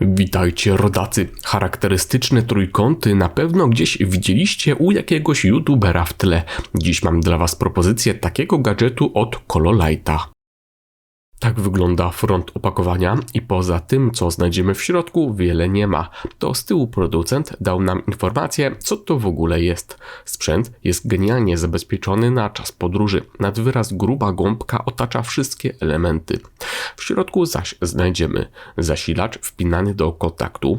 Witajcie rodacy. Charakterystyczne trójkąty na pewno gdzieś widzieliście u jakiegoś youtubera w tle. Dziś mam dla was propozycję takiego gadżetu od Cololighta. Tak wygląda front opakowania i poza tym, co znajdziemy w środku, wiele nie ma. To z tyłu producent dał nam informację, co to w ogóle jest. Sprzęt jest genialnie zabezpieczony na czas podróży. Nad wyraz gruba gąbka otacza wszystkie elementy. W środku zaś znajdziemy zasilacz wpinany do kontaktu,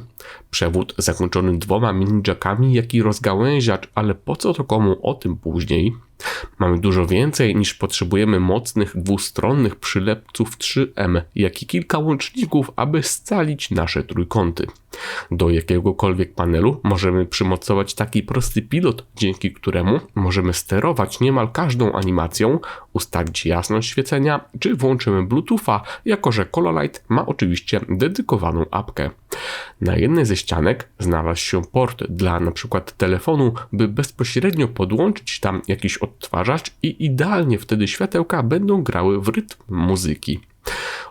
przewód zakończony dwoma mini jackami, jak i rozgałęziacz, ale po co to komu o tym później. Mamy dużo więcej niż potrzebujemy mocnych dwustronnych przylepców 3M, jak i kilka łączników, aby scalić nasze trójkąty. Do jakiegokolwiek panelu możemy przymocować taki prosty pilot, dzięki któremu możemy sterować niemal każdą animacją, ustalić jasność świecenia, czy włączymy Bluetootha, jako że Colorlight ma oczywiście dedykowaną apkę. Na jednej ze ścianek znalazł się port dla np. telefonu, by bezpośrednio podłączyć tam jakiś odtwarzacz i idealnie wtedy światełka będą grały w rytm muzyki.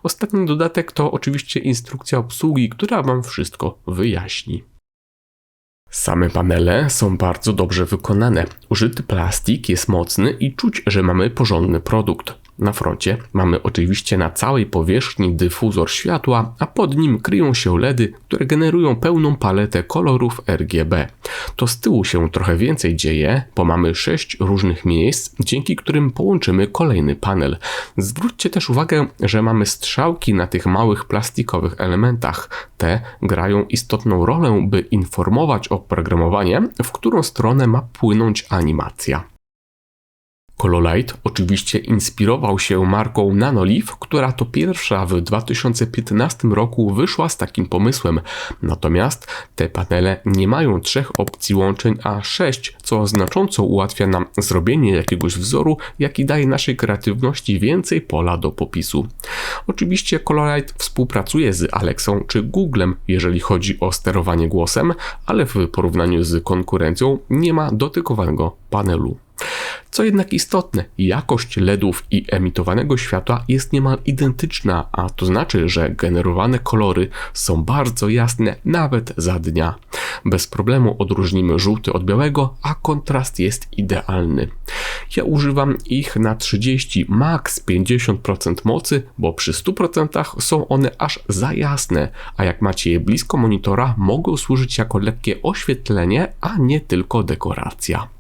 Ostatni dodatek to oczywiście instrukcja obsługi, która Wam wszystko wyjaśni. Same panele są bardzo dobrze wykonane. Użyty plastik jest mocny i czuć, że mamy porządny produkt. Na froncie mamy oczywiście na całej powierzchni dyfuzor światła, a pod nim kryją się LEDy, które generują pełną paletę kolorów RGB. To z tyłu się trochę więcej dzieje, bo mamy sześć różnych miejsc, dzięki którym połączymy kolejny panel. Zwróćcie też uwagę, że mamy strzałki na tych małych plastikowych elementach. Te grają istotną rolę, by informować oprogramowanie, w którą stronę ma płynąć animacja. Cololight oczywiście inspirował się marką Nanolive, która to pierwsza w 2015 roku wyszła z takim pomysłem. Natomiast te panele nie mają trzech opcji łączeń, a sześć, co znacząco ułatwia nam zrobienie jakiegoś wzoru, jaki daje naszej kreatywności więcej pola do popisu. Oczywiście Cololight współpracuje z Alexą czy Googlem, jeżeli chodzi o sterowanie głosem, ale w porównaniu z konkurencją nie ma dotykowanego panelu. Co jednak istotne, jakość LEDów i emitowanego światła jest niemal identyczna, a to znaczy, że generowane kolory są bardzo jasne nawet za dnia. Bez problemu odróżnimy żółty od białego, a kontrast jest idealny. Ja używam ich na 30, max 50% mocy, bo przy 100% są one aż za jasne, a jak macie je blisko monitora, mogą służyć jako lekkie oświetlenie, a nie tylko dekoracja.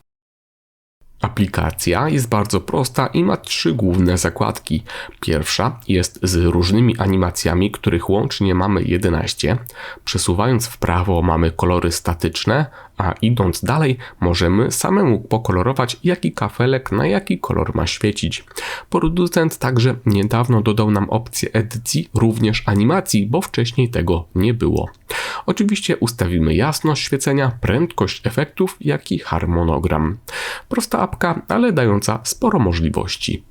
Aplikacja jest bardzo prosta i ma trzy główne zakładki. Pierwsza jest z różnymi animacjami, których łącznie mamy 11. Przesuwając w prawo mamy kolory statyczne, a idąc dalej możemy samemu pokolorować jaki kafelek na jaki kolor ma świecić. Producent także niedawno dodał nam opcję edycji również animacji, bo wcześniej tego nie było. Oczywiście ustawimy jasność świecenia, prędkość efektów, jak i harmonogram. Prosta apka, ale dająca sporo możliwości.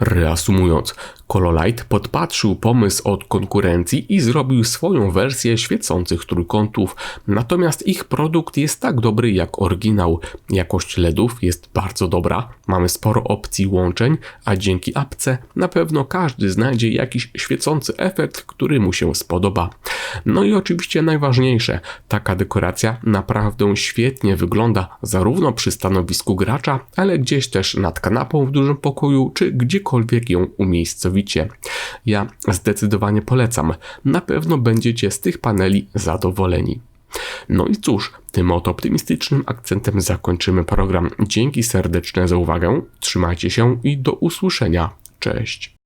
Reasumując, Cololight podpatrzył pomysł od konkurencji i zrobił swoją wersję świecących trójkątów, natomiast ich produkt jest tak dobry jak oryginał. Jakość LEDów jest bardzo dobra, mamy sporo opcji łączeń, a dzięki apce na pewno każdy znajdzie jakiś świecący efekt, który mu się spodoba. No i oczywiście najważniejsze, taka dekoracja naprawdę świetnie wygląda zarówno przy stanowisku gracza, ale gdzieś też nad kanapą w dużym pokoju, czy gdziekolwiek ją umiejscowicie. Ja zdecydowanie polecam, na pewno będziecie z tych paneli zadowoleni. No i cóż, tym oto optymistycznym akcentem zakończymy program. Dzięki serdeczne za uwagę, trzymajcie się i do usłyszenia. Cześć.